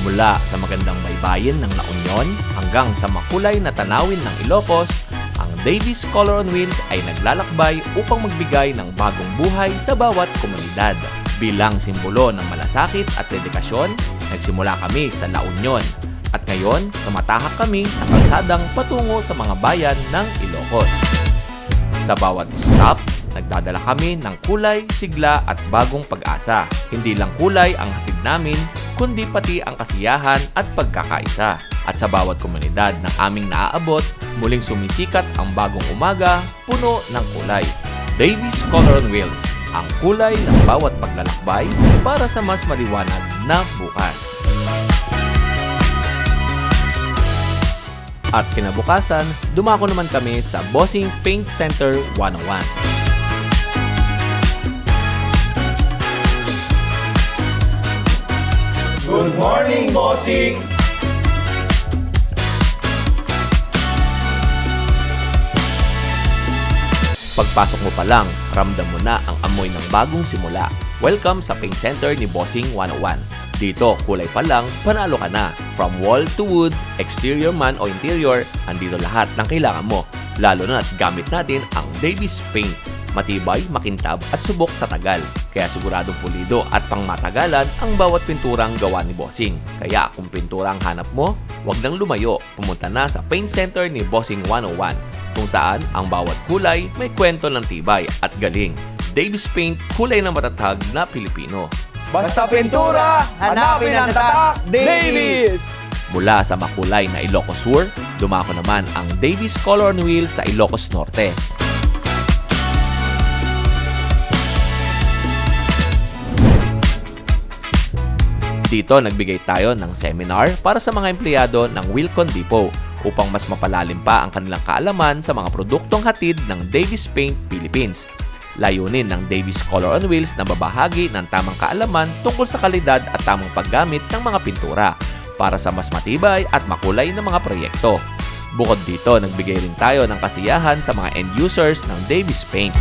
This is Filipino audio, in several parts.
Mula sa magandang baybayin ng La Union hanggang sa makulay na tanawin ng Ilocos, ang Davis Color on Wheels ay naglalakbay upang magbigay ng bagong buhay sa bawat komunidad. Bilang simbolo ng malasakit at dedikasyon, nagsimula kami sa La Union at ngayon tumatahak kami sa kalsadang patungo sa mga bayan ng Ilocos. Sa bawat stop, nagdadala kami ng kulay, sigla at bagong pag-asa. Hindi lang kulay ang hatid namin, kundi pati ang kasiyahan at pagkakaisa. At sa bawat komunidad na aming naaabot, muling sumisikat ang bagong umaga, puno ng kulay. Davies Color on Wheels, ang kulay ng bawat paglalakbay para sa mas maliwanag na bukas. At kinabukasan, dumako naman kami sa Bossing Paint Center 101. Good morning, bossing! Pagpasok mo pa lang, ramdam mo na ang amoy ng bagong simula. Welcome sa Paint Center ni Bossing 101. Dito, kulay pa lang, panalo ka na. From wall to wood, exterior man o interior, andito lahat ng kailangan mo. Lalo na at gamit natin ang Davis Paint. Matibay, makintab at subok sa tagal. Kaya siguradong pulido at pangmatagalan ang bawat pinturang gawa ni Bossing. Kaya kung pintura ang hanap mo, huwag nang lumayo. Pumunta na sa Paint Center ni Bossing 101 kung saan ang bawat kulay may kwento ng tibay at galing. Davis Paint, kulay na matatag na Pilipino. Basta pintura, hanapin ang tatak, Davis! Mula sa makulay na Ilocos Sur, dumako naman ang Davis Color on Wheels sa Ilocos Norte. Dito nagbigay tayo ng seminar para sa mga empleyado ng Wilcon Depot upang mas mapalalim pa ang kanilang kaalaman sa mga produktong hatid ng Davis Paint Philippines. Layunin ng Davis Color on Wheels na babahagi ng tamang kaalaman tungkol sa kalidad at tamang paggamit ng mga pintura para sa mas matibay at makulay na mga proyekto. Bukod dito, nagbigay rin tayo ng kasiyahan sa mga end users ng Davis Paint.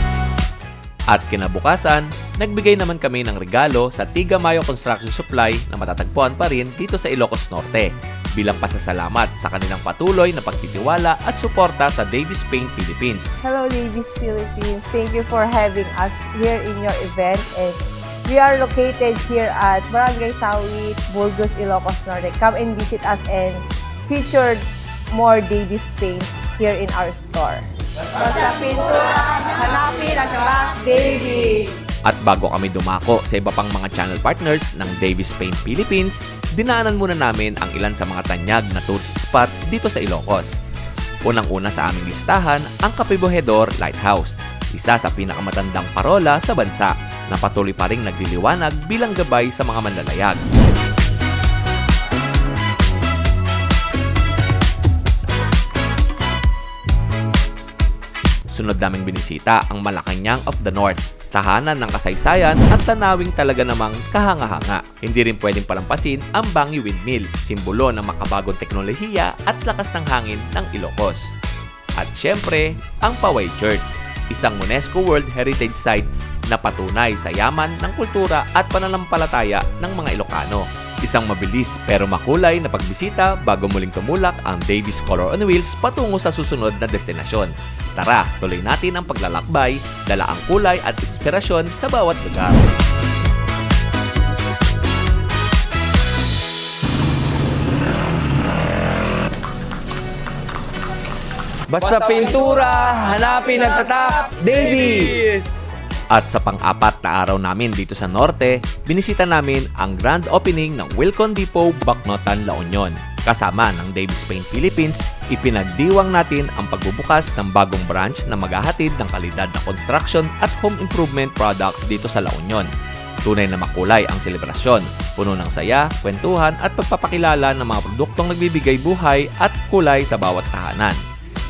At kinabukasan, nagbigay naman kami ng regalo sa Tiga Mayo Construction Supply na matatagpuan pa rin dito sa Ilocos Norte bilang pasasalamat sa kanilang patuloy na pagtitiwala at suporta sa Davis Paint Philippines. Hello, Davis Philippines. Thank you for having us here in your event. And we are located here at Barangay Sawi, Burgos, Ilocos Norte. Come and visit us and featured more Davis paints here in our store. Basta pintura, hanapin ang Davis. At bago kami dumako sa iba pang mga channel partners ng Davis Paint Philippines, dinaanan muna namin ang ilan sa mga tanyag na tourist spot dito sa Ilocos. Unang-una sa aming listahan ang Capibohedor Lighthouse, isa sa pinakamatandang parola sa bansa na patuloy pa rin nagliliwanag bilang gabay sa mga manlalayag. Sunod naming binisita ang Malacanang of the North, tahanan ng kasaysayan at tanawing talaga namang kahanga-hanga. Hindi rin pwedeng palampasin ang Bangi Windmill, simbolo ng makabagong teknolohiya at lakas ng hangin ng Ilocos. At syempre, ang Paway Church, isang UNESCO World Heritage Site na patunay sa yaman ng kultura at pananampalataya ng mga Ilocano. Isang mabilis pero makulay na pagbisita bago muling tumulak ang Davis Color on Wheels patungo sa susunod na destinasyon. Tara, tuloy natin ang paglalakbay, dala ang kulay at inspirasyon sa bawat lugar. Basta pintura, hanapin ang tatak, Davis! At sa pang-apat na araw namin dito sa Norte, binisita namin ang grand opening ng Wilcon Depot, Bacnotan, La Union. Kasama ng Davis Paint Philippines, ipinagdiwang natin ang pagbubukas ng bagong branch na maghahatid ng kalidad na construction at home improvement products dito sa La Union. Tunay na makulay ang selebrasyon, puno ng saya, kwentuhan at pagpapakilala ng mga produktong nagbibigay buhay at kulay sa bawat tahanan.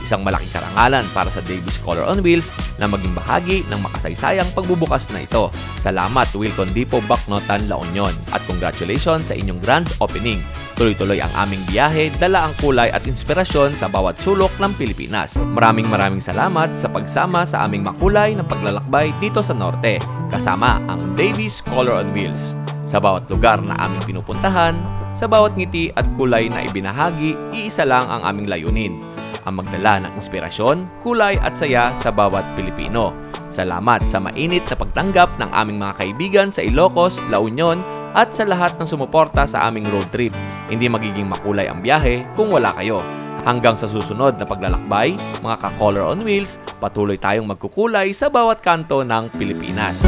Isang malaking karangalan para sa Davis Color on Wheels na maging bahagi ng makasaysayang pagbubukas na ito. Salamat Wilcon Depot, Bacnotan, La Union at congratulations sa inyong grand opening. Tuloy-tuloy ang aming biyahe, dala ang kulay at inspirasyon sa bawat sulok ng Pilipinas. Maraming maraming salamat sa pagsama sa aming makulay na paglalakbay dito sa Norte, kasama ang Davis Color on Wheels. Sa bawat lugar na aming pinupuntahan, sa bawat ngiti at kulay na ibinahagi, iisa lang ang aming layunin. Ang magdala ng inspirasyon, kulay at saya sa bawat Pilipino. Salamat sa mainit na pagtanggap ng aming mga kaibigan sa Ilocos, La Union at sa lahat ng sumuporta sa aming road trip. Hindi magiging makulay ang biyahe kung wala kayo. Hanggang sa susunod na paglalakbay, mga ka-color on wheels, patuloy tayong magkukulay sa bawat kanto ng Pilipinas.